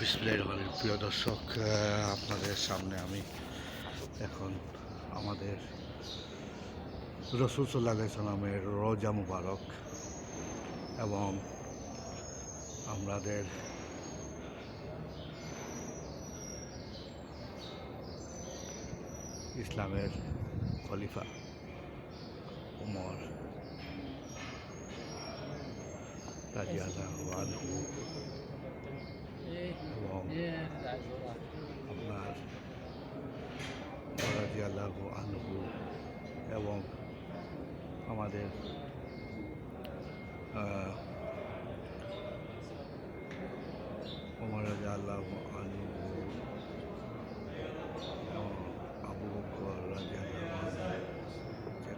বিসমিল্লাহির রহমানির প্রিয় দর্শক আপনাদের সামনে আমি এখন আমাদের রসুল সাল্লাহ সাল্লামের রোজা মুবারক এবং আমাদের ইসলামের খলিফা উমর রাজিয়াল্লাহু আনহু। এবং আপনার রাজিয়াল্লাহু আনহু এবং আমাদের ওমর রাজিয়াল্লাহু আনহু এবং আবু বকর রাজিয়াল্লাহু আনহু যে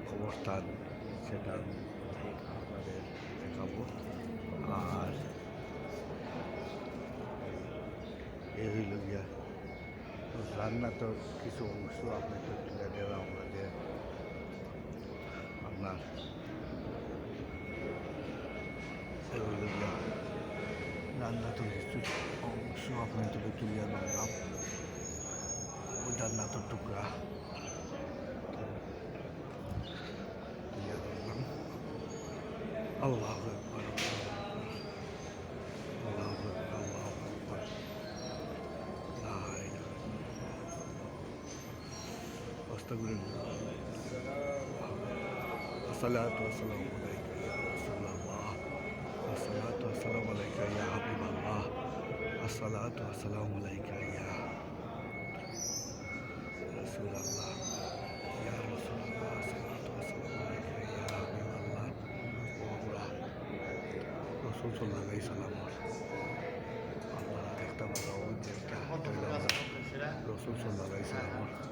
সেটা আপনাদের দেখাবো আর এই হইল গিয়া রান্নাতেও কিছু অংশ আপনাকে তুলে দেওয়া আমরা যে আপনার এই হইল গিয়া রান্নাতেও কিছু অংশ আপনার তুলে তুলিয়া দিলাম ওই রান্নাতের টুকরা তুলিয়া আস্তাগুরের আসসালাতু আসসালামু আলাইকা আসসালামা আসসালাতু আসসালামু আলাইকা ইয়া হাবিবাল্লাহ আসসালাতু আসসালামু আলাইকা ইয়া রাসূলুল্লাহ ইয়া রাসূলুল্লাহ আসসালাতু আসসালামু আলাইকা ইয়া হাবিবাল্লাহ ওমরা রাসূল সাল্লাল্লাহু আলাইহি সাল্লাম আমরা দেখতে পাবো যে একটা রসুল সাল্লাল্লাহু আলাইহি সাল্লাম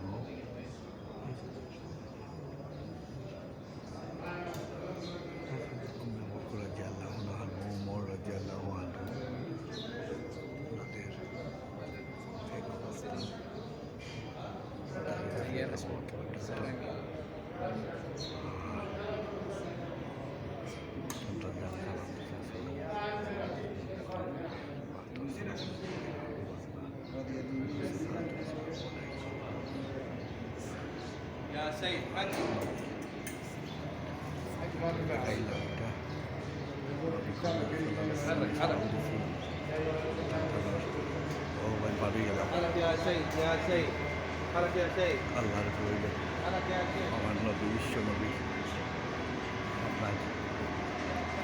আল্লাহর আমার নবী বিশ্ব নবী আপনার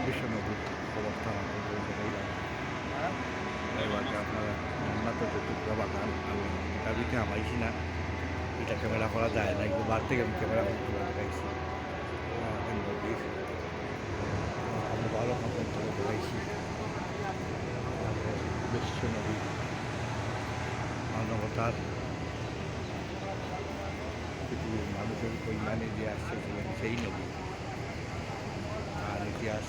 বিশ্ব নবীর অবস্থা এবার আপনারা রান্না তো করতে বাগান আমি দাবিতে আমাইছি না এটা ক্যামেরা করা যায় না একটু বার থেকে আমি ক্যামেরা করতে দেখাইছি আমাদের আমি ভালো মতন করে বিশ্ব নবী। মানবতার পৃথিবীর মানুষের কল্যাণে যে আসছিলেন সেই নবী। আর ইতিহাস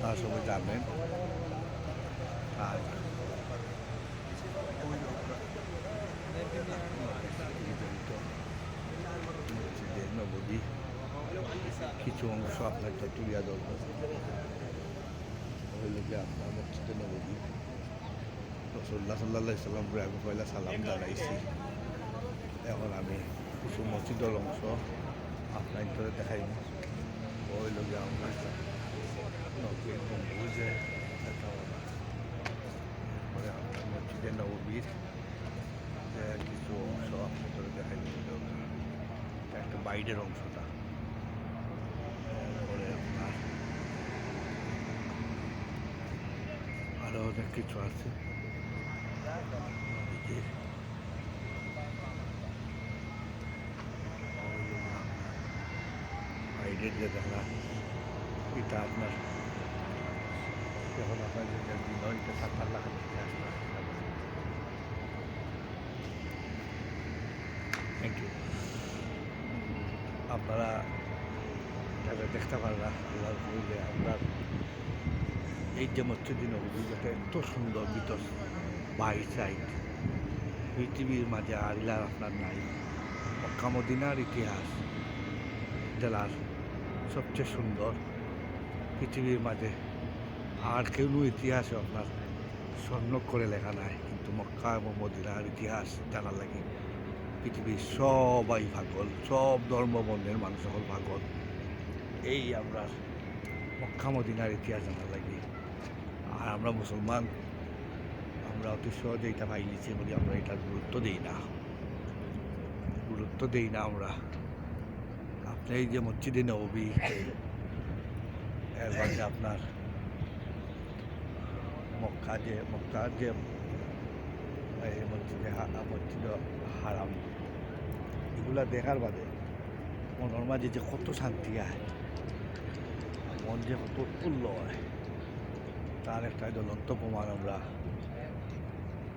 তার সবাই জানবেন আর জড়িত মসজিদের নবদী কিছু অংশ আপনাকে তুলিয়া ধরবো। হইল যে আপনার মসজিদে নবদী রসল্লাহ সাল্লাহ সাল্লাম আগে পয়লা সালাম জানাইছি। এখন আমি কিছু মসজিদের অংশ আপনার করে দেখাই ওই লোকে আমরা নবীর গম্বুজে। আপনার মসজিদে নবীর যে কিছু অংশ আপনার করে দেখাই দিল একটা বাইরের অংশটা। আরও অনেক কিছু আছে। নদীতে বাইরের যে দেখা, এটা আপনার যখন আপনার যে দিন হয় এটা সাত আসবে। থ্যাংক ইউ আপনারা টাকা দেখতে পারলাম আল্লাহর কইলে আমরা এই যে মসজিদ নবী যেটা এত সুন্দর ভিতর বাই সাইড, পৃথিবীর মাঝে ইলার আপনার নাই। মক্কা মদিনার ইতিহাস, জেলার সবচেয়ে সুন্দর পৃথিবীর মাঝে। আর কেউ ইতিহাসে আপনার স্বর্ণ করে লেখা নাই, কিন্তু মক্কা এবং মদিনার ইতিহাস জানার লাগে। পৃথিবীর সবাই পাগল সব ধর্ম বর্ণের মানুষ সকল পাগল এই আমরা মক্কা মদিনার ইতিহাস জানার লাগে আর আমরা মুসলমান, আমরা অতি সহজে এটা পাই নিচ্ছি বলে আমরা এটার গুরুত্ব দিই না। গুরুত্ব দিই না আমরা। আপনি এই যে মসজিদে নবী এর মাঝে আপনার মক্কা যে মক্কা যে মসজিদে মসজিদ হারাম। এগুলা দেখার বাদে মনের মাঝে যে কত শান্তি হয় মন যে কত উৎফুল্ল হয়। তার একটা জ্বলন্ত প্রমাণ আমরা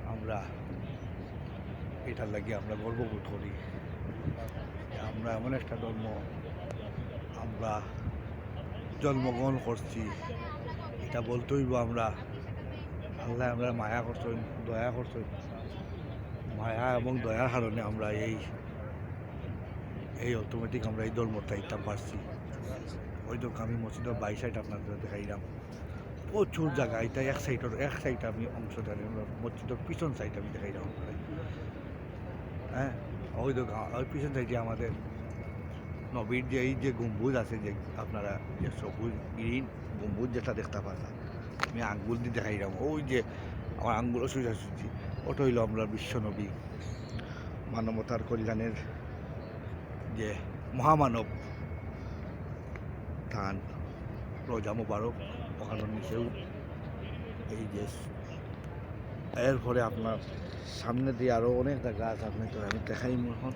আমরা এটার লাগে আমরা গর্ববোধ করি। আমরা এমন একটা ধর্ম। আমরা জন্মগ্রহণ করছি। এটা বলতে হইব আমরা। আল্লাহ আমরা মায়া করছেন, দয়া করছেন। মায়া এবং দয়ার কারণে আমরা এই এই অটোমেটিক আমরা এই ধর্মটা এটা পারছি ওই তো আমি মসজিদের বাই সাইড আপনাদের দেখাইলাম। প্রচুর জায়গা, এটা এক সাইডের এক সাইড আমি অংশ মসজিদের পিছন সাইড আমি দেখাইলাম। হ্যাঁ ওই গা- ওই পিছন সাইডে আমাদের নবীর যে এই যে গম্বুজ আছে যে আপনারা যে সবুজ গ্রিন গম্বুজ যেটা দেখতে পাচ্ছেন, আমি আঙ্গুল দিয়ে দেখাইলাম। ওই যে আমার আঙ্গুলও সোজাসুজি, ওটা হইল আমরা বিশ্বনবী মানবতার কল্যাণের যে মহামানব থান রোজা মুবারক ওখানে নিচেও এই যে এরপরে আপনার সামনে দিয়ে আরও অনেক জায়গা আছে আপনি তো আমি দেখাই এখন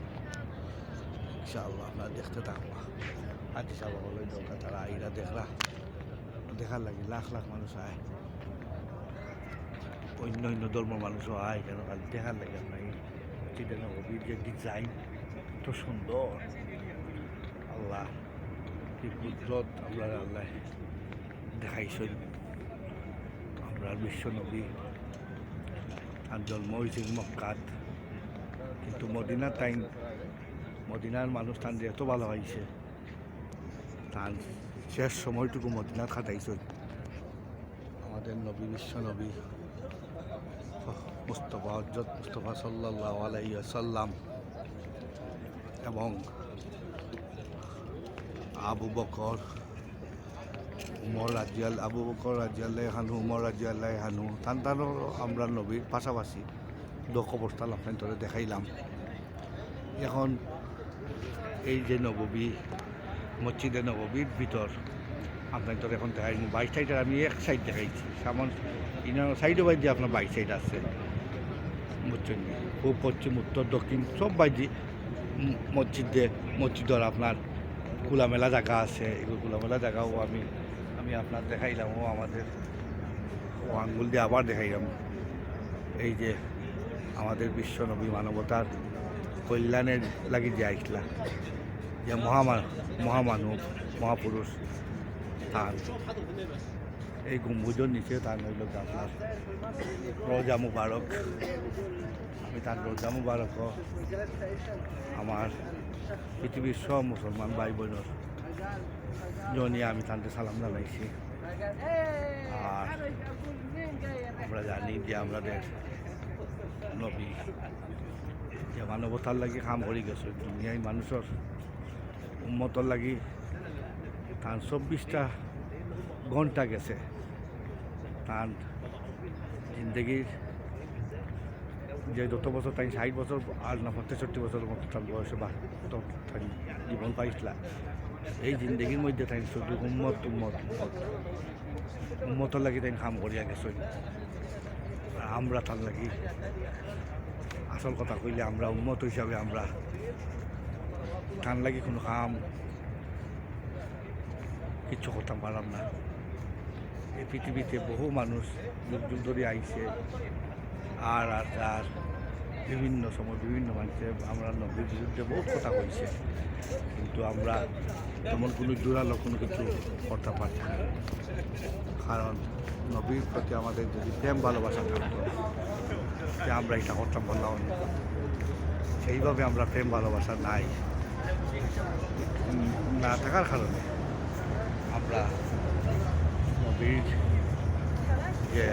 ইনশাআল্লাহ আপনার দেখতে থাকবা হাতি সাবা বলে দরকার তারা আইরা দেখলা। দেখার লাগে লাখ লাখ মানুষ আয়। অন্য অন্য ধর্মের মানুষও আয় কেন? দেখার লাগে আপনার নবীর যে ডিজাইন। এত সুন্দর। আল্লাহ, কি কুদরত আল্লাহ আল্লাহ দেখাইছেন। আমরা বিশ্ব নবী। তার জন্ম হয়েছিল মক্কাত। কিন্তু মদিনার টাইম, মদিনার মানুষ তান যে এত ভালো হয়েছে তার শেষ সময়টুকু মদিনার খাটাইছে আমাদের নবী, বিশ্ব নবী, মুস্তফা হজরত মুস্তফা সাল্লাহ আলাইসাল্লাম এবং আবু বকর, উমর রাজিয়াল, আবু বকর রাজিয়াল্লাহ হানু উমর রাজিয়াল্লাহ হানু তান আমরা নবীর পাশাপাশি দক্ষ অবস্থা আপনার দেখাইলাম। এখন এই যে নববী, মসজিদে নববীর ভিতর আপনার এখন দেখাই বাইক সাইডের আমি এক সাইড দেখাইছি। সামন ইনার সাইডে বাইরে আপনার বাইক সাইড আছে। মসজিদ, পূব, পশ্চিম, উত্তর, দক্ষিণ, সব বাইজি মসজিদে, মসজিদর আপনার খোলামেলা জায়গা আছে, এগুলো খোলামেলা জায়গাও আমি আমি আপনার দেখাইলাম, ও আমাদের, ও আঙ্গুল দিয়ে আবার দেখাইলাম। এই যে আমাদের বিশ্বনবী মানবতার কল্যাণের লাগি যে আইসলা, যে মহামা, মহামানব, মহাপুরুষ, তার এই গম্বুজের নিচে তার হইল আপনার রোজা মুবারক। আমি তার রোজা মুবারক আমার পৃথিবীর সব মুসলমান ভাই বোনের জন্য আমি তাদের সালাম জানাইছি। আর আমরা জানি যে আমাদের নবী যে মানবতার লাগি কাম করে গেছে, দুনিয়ায় মানুষের উন্মতর লাগি তার চব্বিশটা ঘণ্টা গেছে। তার জিন্দগির যে যত বছর তাই ষাট বছর, আর না তেষট্টি বছরের মতো তার বয়সে বা তাই জীবন পাইছিলা। এই জিন্দগির মধ্যে তাই শুধু উম্মত উম্মত উম্মত। উম্মতর লাগি তাই কাম করিয়া গেছে আমরা তার লাগি আসল কথা কইলে আমরা উন্মত হিসাবে আমরা টান লাগি কোনো কাম কিচ্ছু করতাম পারলাম না। এই পৃথিবীতে বহু মানুষ যুগ যুগ ধরে আইছে আর আর আর বিভিন্ন সময় বিভিন্ন মানুষে আমরা নবীর বিরুদ্ধে বহু কথা কইছে কিন্তু আমরা তেমন কোনো জোরালো কোনো কিছু করতে পারছি না। কারণ নবীর প্রতি আমাদের যদি প্রেম ভালোবাসা থাকতো, যে আমরা এটা করতাম বললাম। সেইভাবে আমরা প্রেম ভালোবাসা নাই। না থাকার কারণে আমরা নবীর যে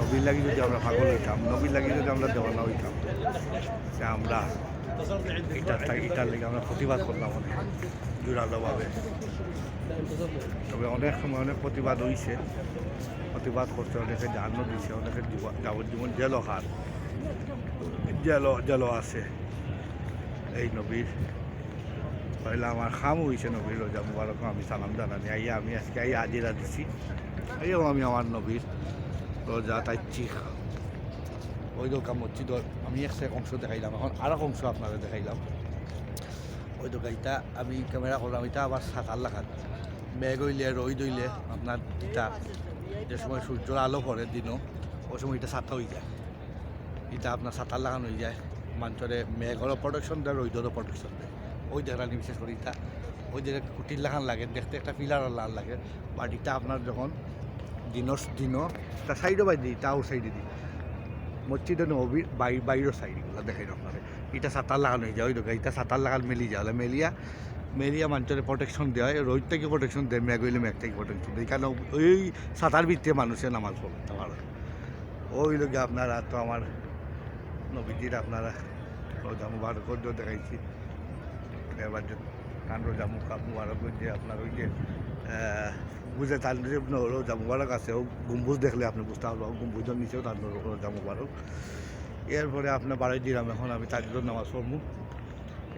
নবীর লাগি যদি আমরা পাগল হইতাম, নবীর লাগি যদি আমরা দেওয়ানা হইতাম সে আমরা এটার থাকি এটার লেগে আমরা প্রতিবাদ করলাম অনেক জোরালোভাবে তবে অনেক সময় অনেক প্রতিবাদ হইছে। প্রতিবাদ করতে অনেকে জানও দিছে অনেকে জীবন যাবজ্জীবন জেলও খান জেলও জেলও আছে। এই নবীর পয়লা আমার খাম হয়েছে নবীর রোজা মুবারক, আমি সালাম জানানি। আইয়া আমি আজকে আইয়া আজিরা দিছি। আইয়াও আমি আমার নবীর রোজা তাইছি ওই দোকান মসজিদ, আমি একটা অংশ দেখাইলাম। এখন আর অংশ আপনাদের দেখাইলাম। ওই দোকানটা আমি ক্যামেরা করলাম, এটা আবার সাত আট লাখাত। মেঘ হইলে রই দইলে আপনার এটা যে সময় সূর্যের আলো পড়ে দিনও, ওই সময় এটা সাতটা হয়ে যায়। এটা আপনার সাঁতার লাগানো হয়ে যায়। মানুষের মেঘরও প্রোটেকশন দেয় রোদরও প্রোটেকশন দেয়। ওই জায়গাটা বিশেষ করে এটা, ওই জায়গায় কুটির লাগান লাগে, দেখতে একটা পিলার লাল লাগে। বাট এটা আপনার যখন দিনর দিনও তা সাইডও বাই দিই তাও সাইডে দিই মসজিদে নবীর বাই বাইরের সাইডগুলো দেখাই আপনার এটা সাঁতার লাগানো হয়ে যায় ওই দোকান এটা লাগান মেলি যায়। হলে মেলিয়া মেলিয়া মানুষের প্রোটেকশন দেওয়া হয়। রোদ থেকে প্রোটেকশন দেয় মেঘ হইলে মেঘ থেকে প্রোটেকশন দেয়। কারণ ওই সাঁতার ভিত্তিতে মানুষের নামাজ পড়তে পারে ওই লোকে আপনারা তো আমার নবীজির আপনারা রোজা মুবারক দেখাইছি। এবার কান রোজা মুখা মুবারক যে আপনার ওই যে বুঝে তার যে রোজা মুবারক আছে ও গম্বুজ দেখলে আপনি বুঝতে পারব গম্বুজের নিচেও তার রোজা মুবারক এরপরে আপনার বাড়ি দিলাম, এখন আমি তার জন্য নামাজ পড়ব।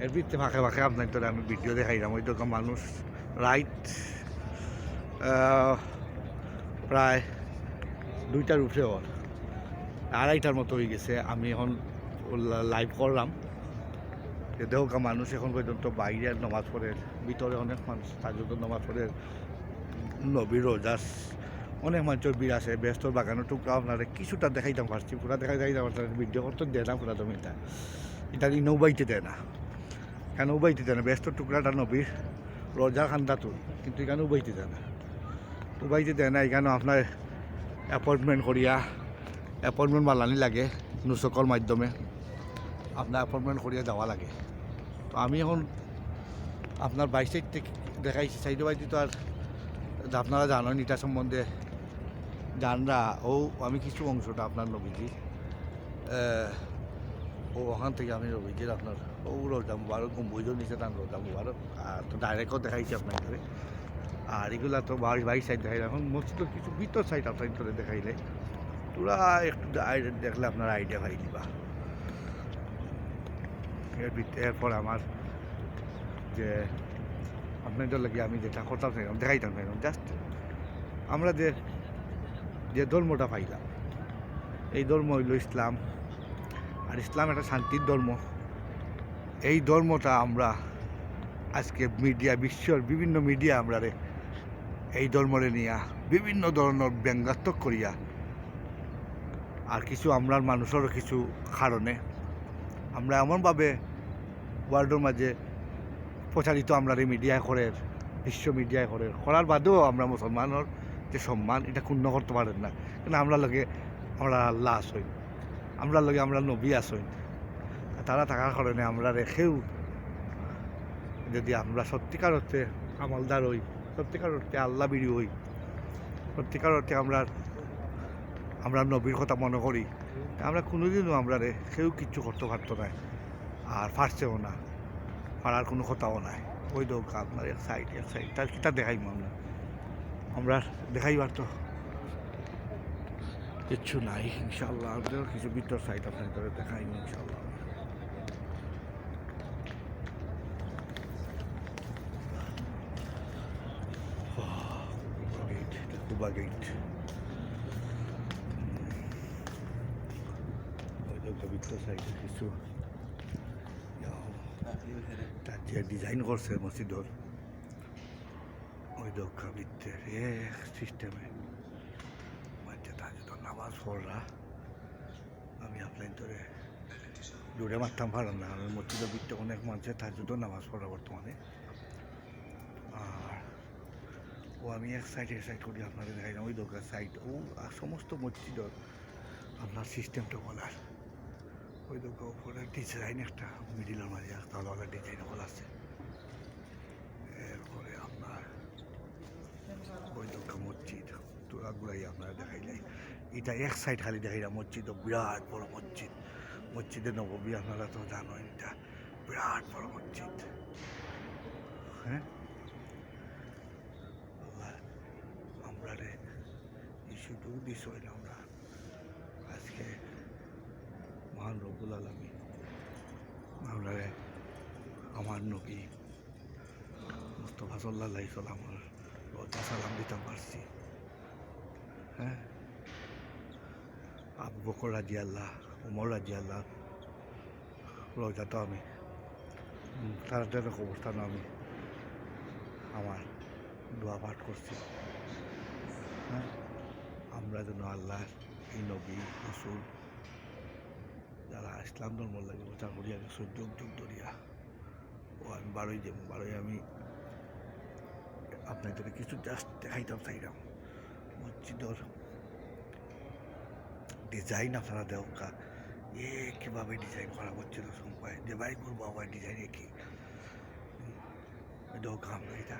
এর ভিত্তি ফাঁকে ফাঁকে আপনার তো আমি ভিডিও দেখাইলাম ওই দোকান মানুষ রাইট প্রায় দুইটার উপরে ওর, আড়াইটার মতো হয়ে গেছে, আমি এখন লাইভ করলাম। দেহকা মানুষ এখন পর্যন্ত বাইরে নমাজ পড়ে, ভিতরে অনেক মানুষ, তার জন্য নমাজ পড়ে। নবীর রোজাস অনেক মানুষের ভিড় আছে, ব্যস্ত বাগানো টুকরা আপনারা কিছুটা দেখাইতাম পারছি, পুরা দেখাই দেখাইতাম পারছি ভিডিও করতে দেয় না পুরা তুমি এটা এটা নৌবাইতে দেয় না। কেন উবাইতে দেয় না? ব্যস্ত টুকরাটা নবীর রোজা খান্দা তো কিন্তু এখানে উবাইতে দেয় না? উবাইতে দেয় না এখানে আপনার অ্যাপয়েন্টমেন্ট করিয়া অ্যাপয়েন্টমেন্ট বানানি লাগে, নুসকর মাধ্যমে আপনার অ্যাপয়েন্টমেন্ট করিয়া যাওয়া লাগে। তো আমি এখন আপনার বাইশ সাইড থেকে দেখাইছি, সাইডে বাইতে তো আর আপনারা জানেন এটা সম্বন্ধে জানরা, ও, আমি কিছু অংশটা আপনার নবীজি ও, ওখান থেকে আমি নবীজির আপনার ও রোজা মুবারক, গম্বুজও নিচে তার রোজা মুবারক, আর তো ডাইরেক্টও দেখাইছি আপনার ধরে আর এগুলা তো বাইশ বাইশ সাইড দেখাইলে এখন মসজিদের কিছু ভিতর সাইড আপনার ধরে দেখাইলে, তোরা একটু দেখলে আপনার আইডিয়া পাই দিবা এরপর আমার যে আপনাদের লাগে আমি যেটা করতাম চাইলাম দেখাইতাম চাইলাম জাস্ট আমরা যে যে ধর্মটা পাইলাম, এই ধর্ম হইল ইসলাম। আর ইসলাম একটা শান্তির ধর্ম। এই ধর্মটা আমরা আজকে মিডিয়া বিশ্বর বিভিন্ন মিডিয়া আমরা এই ধর্মরে নিয়া বিভিন্ন ধরনের ব্যঙ্গাত্মক করিয়া, আর কিছু আমরার মানুষেরও কিছু কারণে, আমরা এমনভাবে ওয়ার্ল্ডের মাঝে প্রচারিত আমরা এই মিডিয়ায় করে বিশ্ব মিডিয়ায় করে করার বাদেও আমরা মুসলমানের যে সম্মান, এটা ক্ষুণ্ণ করতে পারেন না। কিন্তু আমরা লগে আমরা আল্লাহ আসই আমরা লগে আমরা নবী আসই তারা থাকার কারণে আমরা রেখেও যদি আমরা সত্যিকার অর্থে আমলদার হই, সত্যিকার অর্থে আল্লাহ বিড়ি হই, সত্যিকার অর্থে আমরা আমরা নবীর কথা মনে করি আমরা কোনোদিনও আমরা রে কেউ কিচ্ছু করতে পারতো না। আর পারছেও না। পারার কোনো কথাও নাই। ওই দৌকা আপনার এক সাইড এক সাইড তার কিতা দেখাইম আমরা। আমরা দেখাইবার তো কিচ্ছু নাই ইনশাল্লাহ আমাদের কিছু ভিতর সাইড আপনার করে দেখাইম ইনশাল্লাহ তার যে ডিজাইন করছে মসজিদর, ওই দক্ষা ভিত্তের এক সিস্টেমে। মানে তার তো নামাজ পড়রা আপনার ধরে দূরে মারতাম পারেন না। আমি মসজিদের ভিতরে অনেক মানুষের তার জন্য নামাজ পড়া বর্তমানে। আর ও আমি এক সাইড এক সাইড করি আপনাদের দেখাই না ওই দোকান সাইড ও সমস্ত মসজিদর, আপনার সিস্টেমটা বলার। ওই দোকান উপরে ডিজাইন একটা মিডিলের মাঝে তাহলে ডিজাইন বলা আছে। এরপরে আপনার ওই দোকান মসজিদ তোরাগুলাই আপনারা দেখাইলাই এটা এক সাইড খালি দেখাইলা মসজিদ বিরাট বড় মসজিদ। মসজিদে নববী আপনারা তো জানোই, এটা বিরাট বড় মসজিদ। হ্যাঁ? আমরা রে সুযোগ দিস আমরা আজকে মহান রবুল আলমী আমরা আমার নবী মুস্তফা সাল্লাহ সাল্লামর রোজা সালাম দিতে পারছি। হ্যাঁ? আবু বকর রাজি আল্লাহ উমর রাজি আল্লাহ রোজা তো আমি তাদের অবস্থান আমি আমার দোয়া পাঠ করছি। হ্যাঁ? আমরা যেন আল্লাহ এই নবী, রসুল ইসলাম ধর্ম লাগে প্রচার করি আগে যুগ যুগ ধরিয়া ও আমি বারোই যাব বারোই আমি আপনার আপনাদের কিছু জাস্ট দেখাইতাম, চাইলাম। মসজিদর ডিজাইন আপনারা দেখা এ কীভাবে ডিজাইন করা মসজিদ সম্পায় যে ভাই করব আবার ডিজাইন কি? দেখা আমরা এটা।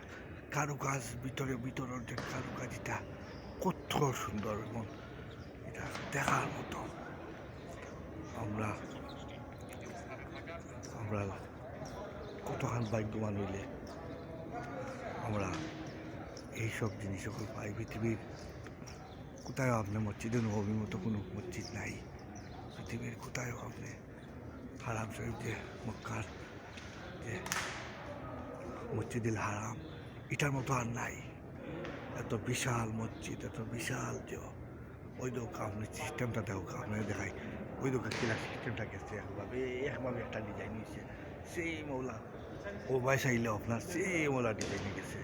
কারুকাজ ভিতরে ভিতরের যে কারুকাজ এটা কত সুন্দর এবং এটা দেখার মতো। আমরা আমরা কতখান ভাগ্যবান হইলে আমরা এইসব জিনিস সকল পাই। পৃথিবীর কোথায় আপনি মসজিদে নবীর মতো কোনো মসজিদ নাই। পৃথিবীর কোথায় আপনি হারাম শরীফ যে মক্কার যে মসজিদুল হারাম, এটার মতো আর নাই। এত বিশাল মসজিদ, এত বিশাল যে ওই দোকা আপনি সিস্টেমটা দেখো আপনাকে দেখাই। ওই দোকা কিলা সিস্টেমটা গেছে, একভাবে একভাবে একটা ডিজাইন হয়েছে। সেই মৌলা, ও বাই চাইলে আপনার সেই মৌলা ডিজাইন গেছে।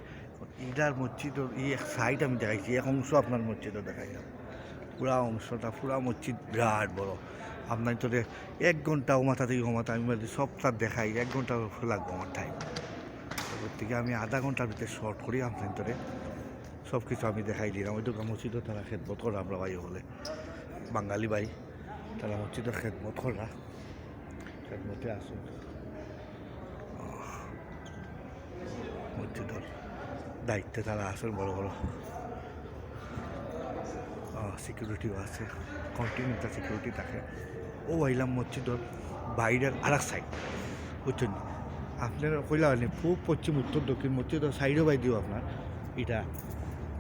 ইটার মসজিদর এই এক সাইড আমি দেখাইছি, এক অংশ আপনার মসজিদও দেখাইলাম। পুরা অংশটা, পুরা মসজিদ বিরাট বড়। আপনার তো এক ঘণ্টা ও মাথা থেকে ও আমি বলি সবটা দেখাই, এক ঘণ্টা লাগবো আমার টাইম ওর থেকে আমি আধা ঘণ্টার ভিতরে শর্ট করি আপনার ধরে সব কিছু আমি দেখাই দিলাম। ওই দোকান মসজিদও তারা খেদমত করা আমরা ভাই হলে। বাঙালি ভাই। তারা মসজিদের খেদমত করা, খেদমতে আসুন মসজিদের দায়িত্বে তারা আসেন বড় বড়। সিকিউরিটিও আছে কন্টিনিউ একটা সিকিউরিটি থাকে। ও আইলাম মসজিদের বাইরের আর এক সাইড বুঝছেন? আপনার কইলা পূব, পশ্চিম, উত্তর, দক্ষিণ, মসজিদের সাইডও বাই দিও আপনার। এটা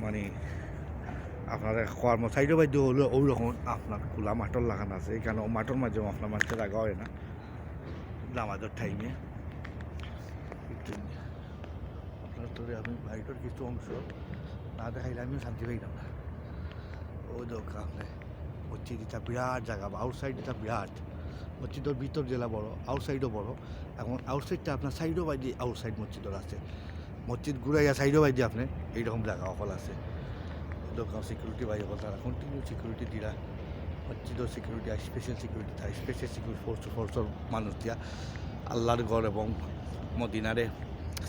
মানে আপনার কর্ম সাইডও বাই দিও হলো রকম আপনার খোলা মাটর লাগানো আছে। এখানে মাটর মাঝেও আপনার মাঠে লাগা হয় না। নামাজের টাইমে আপনার তোরে আমি বাইরের কিছু অংশ না দেখাইলে আমি শান্তি পাইলাম না। ওই দরকার আপনি, মসজিদ এটা বিরাট জায়গা বা আউটসাইড এটা বিরাট। মসজিদের ভিতর জেলা বড় আউটসাইডও বড়। এখন আউটসাইডটা আপনার সাইডও বাই দিয়ে আউটসাইড মসজিদের আছে। মসজিদ ঘুরাইয়া সাইডও বাই দিয়ে আপনি এইরকম জায়গা অকল আছে। বাই অকল তারা কন্টিনিউ সিকিউরিটি দিলা মসজিদের সিকিউরিটি আর স্পেশাল সিকিউরিটি থাকে। স্পেশাল সিকিউরিটি ফোর্স ফোর্সর মানুষ দিয়া আল্লাহর ঘর এবং মদিনারে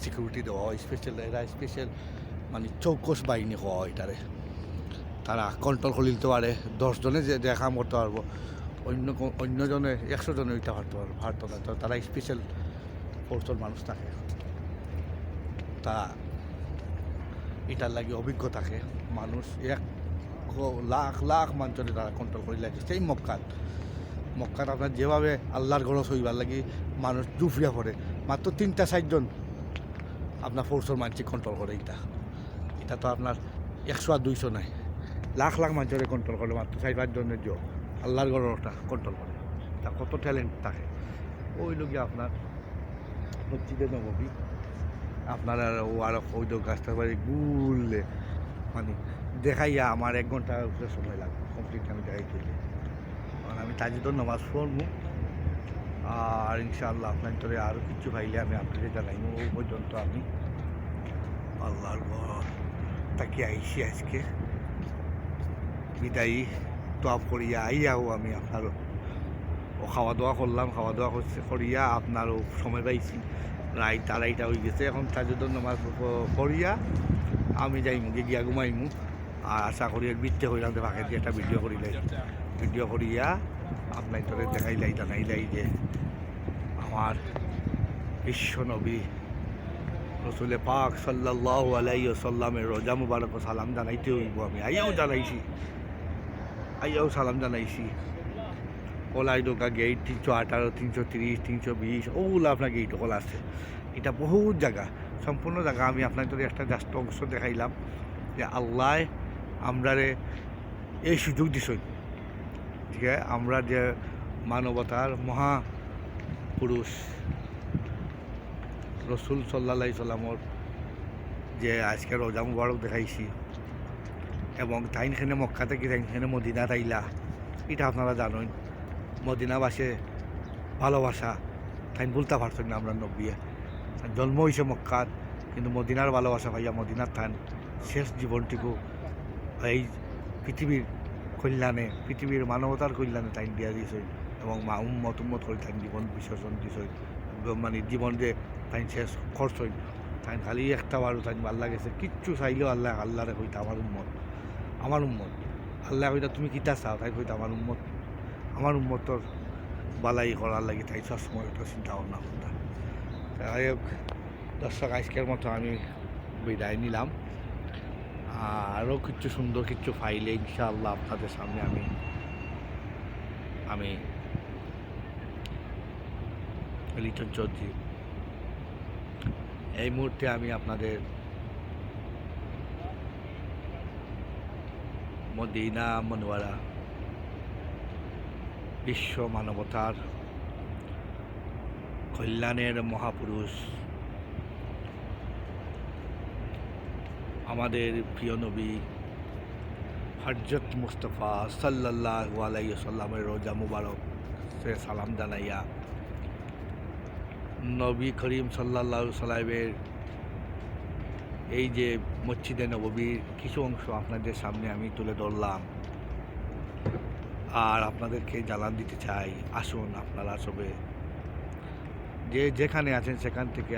সিকিউরিটি দেওয়া হয়। স্পেশাল এরা স্পেশাল মানে চৌকস বাহিনী হওয়া হয় এটারে। তারা কন্ট্রোল করে দিতে পারে দশজনে যে দেখা করতে পারব, অন্য অন্যজনে একশো জনে ওইটা পারতে পারব, পারতো না। তো তারা স্পেশাল ফোর্সের মানুষ থাকে। তারা এটার লাগে অভিজ্ঞ থাকে মানুষ। এক লাখ লাখ মানুষের তারা কন্ট্রোল করে লাগে সেই মক্কাত মক্কাত আপনার যেভাবে আল্লাহর ঘর হইবার লাগি মানুষ জুফরিয়া পড়ে। মাত্র তিনটা চারজন আপনার ফোর্সের মানুষকে কন্ট্রোল করে এটা এটা তো আপনার একশো আর দুইশো নাই। লাখ লাখ মানুষের কন্ট্রোল করে, মাত্র চার পাঁচজনের জন্য আল্লাহর ঘরটা কন্ট্রোল করে। তা কত ট্যালেন্ট থাকে। ওই লোকে আপনার মসজিদে নবী আপনার আর ওই গাছটার বাড়ি গুললে মানে দেখাইয়া আমার এক ঘণ্টা উপরে সময় লাগবে কমপ্লিট আমি দেখাই তুলি কারণ আমি তাজিদর নামাজ পড়ব। আর ইনশাআল্লাহ আপনার তোরে আরও কিছু পাইলে আমি আপনাকে জানাইব, ও পর্যন্ত আমি আল্লাহর তাকে আইসি আজকে। বিদায়ী টপ করিয়া আইয়াও আমি আপনার ও খাওয়া দাওয়া করলাম খাওয়া দাওয়া করছে, করিয়া আপনারও সময় পাইছি। রাইট আড়াইটা হয়ে গেছে। এখন তাজুদ্দন নামাজ পড়িয়া আমি যাইমু, গিয়ে গিয়া ঘুমাইমু। আর আশা করি বৃত্তে হইলাম যে দিয়ে একটা ভিডিও করিলে ভিডিও করিয়া আপনার তোরে দেখাইলাই জানাইলাই যে আমার বিশ্ব নবী রসুলে পাক সাল্লাহ আলাই সাল্লামের রোজা মুবারক সালাম জানাইতে হইব আমি। আইয়াও জানাইছি। আইয়াও সালাম জানাইছি। ওলাই ডোকা গেট তিনশো আঠারো, তিনশো তিরিশ, তিনশো বিশ ওগুলো আপনার গেট ওগুলো আছে। এটা বহুত জায়গা, সম্পূর্ণ জায়গা। আমি আপনাকে যদি একটা জাস্ট অংশ দেখাইলাম, যে আল্লাহ আমরারে এই সুযোগ দিছই ঠিক আছে? আমরা যে মানবতার মহা পুরুষ, রসুল সাল্লা সাল্লামর যে আজকে রোজা মুবারক দেখাইছি, এবং তাইনখানে মক্কা থেকে তাইনখানে মদিনা তাইলা এটা আপনারা জানেন। মদিনাবাসে ভালোবাসা। তাইন বলতে পারছেন না আমরা নব্বিয়ে জন্ম হয়েছে মক্কাত কিন্তু মদিনার ভালোবাসা ভাইয়া মদিনার থান। শেষ জীবনটুকু এই পৃথিবীর কল্যাণে, পৃথিবীর মানবতার কল্যাণে তাইন দিয়া দিয়েছে এবং মা উম্মত উম্মত করে তাইন জীবন বিসর্জন দিয়েছে মানে জীবন যে তাই শেষ করছই তাই খালি একটা বারো তাই ভালো লাগেছে কিচ্ছু চাইলেও আল্লাহ, আল্লাহরে কইতা আমার উম্মত। আমার উম্মত। আল্লাহ কইতা তুমি কিতা চাও তাই কইতা আমার উম্মত। আমার উম্মতর বালাই করার লাগে তাই সবসময় একটা চিন্তা ভাবনা করতাম। যাই হোক, দর্শক, আজকের মতো আমি বিদায় নিলাম। আরও কিছু সুন্দর কিছু ফাইলে ইনশাআল্লাহ আপনাদের সামনে আমি আমি লিটন চৌধুরী। এই মুহূর্তে আমি আপনাদের মদিনা মনোয়ারা বিশ্ব মানবতার কল্যাণের মহাপুরুষ। আমাদের প্রিয় নবী হজরত মুস্তফা সাল্লাহ আলাইসাল্লামের রোজা মুবারক সে সালাম জানাইয়া নবী করিম সাল্লাহ সাল্লামের এই যে মসজিদে নববীর কিছু অংশ আপনাদের সামনে আমি তুলে ধরলাম। আর আপনাদেরকে জ্বালান দিতে চাই, আসুন আপনারা সবে। যে যেখানে আছেন সেখান থেকে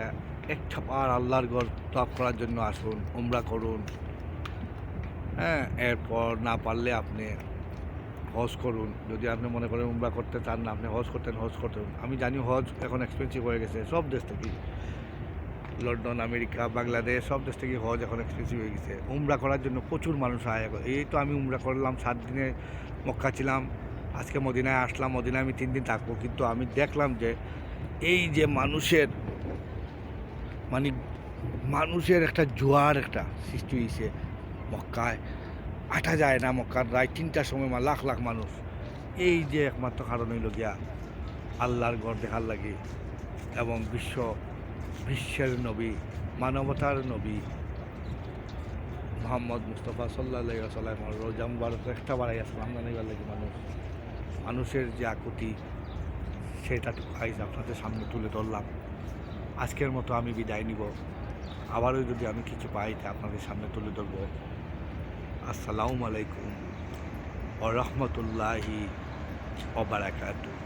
একটা পার আল্লাহর ঘর তপ করার জন্য আসুন, উমরা করুন। হ্যাঁ এরপর না পারলে আপনি হজ করুন। যদি আপনি মনে করেন উমরা করতে চান না, আপনি হজ করতেন হজ করতেন। আমি জানি হজ এখন এক্সপেন্সিভ হয়ে গেছে, সব দেশ থেকে লন্ডন, আমেরিকা, বাংলাদেশ, সব দেশ থেকে হজ এখন এক্সপেন্সিভ হয়ে গেছে। উমরা করার জন্য প্রচুর মানুষ আয়। এই তো আমি উমরা করলাম, সাত দিনে মক্কা ছিলাম, আজকে মদিনায় আসলাম, মদিনায় আমি তিন দিন থাকব। কিন্তু আমি দেখলাম যে এই যে মানুষের মানে মানুষের একটা জোয়ার একটা সৃষ্টি হয়েছে মক্কায়। আটা যায় না মক্কার রায়, তিনটার সময় লাখ লাখ মানুষ। এই যে একমাত্র কারণ হইল গিয়া আল্লাহর ঘর দেখার লাগে এবং বিশ্ব বিশ্বের নবী, মানবতার নবী, মোহাম্মদ মুস্তফা সাল্লাহ সাল্লাম রোজা মুবারক বাড়াই আসলাম মানুষ। মানুষের যে আকুতি সেটাটুকু আইজ আপনাদের সামনে তুলে ধরলাম। আজকের মতো আমি বিদায় নিব। আবারও যদি আমি কিছু পাই, তা আপনাদের সামনে তুলে ধরবো। আসসালামু আলাইকুম ও রহমতুল্লাহি ওবারাকাতু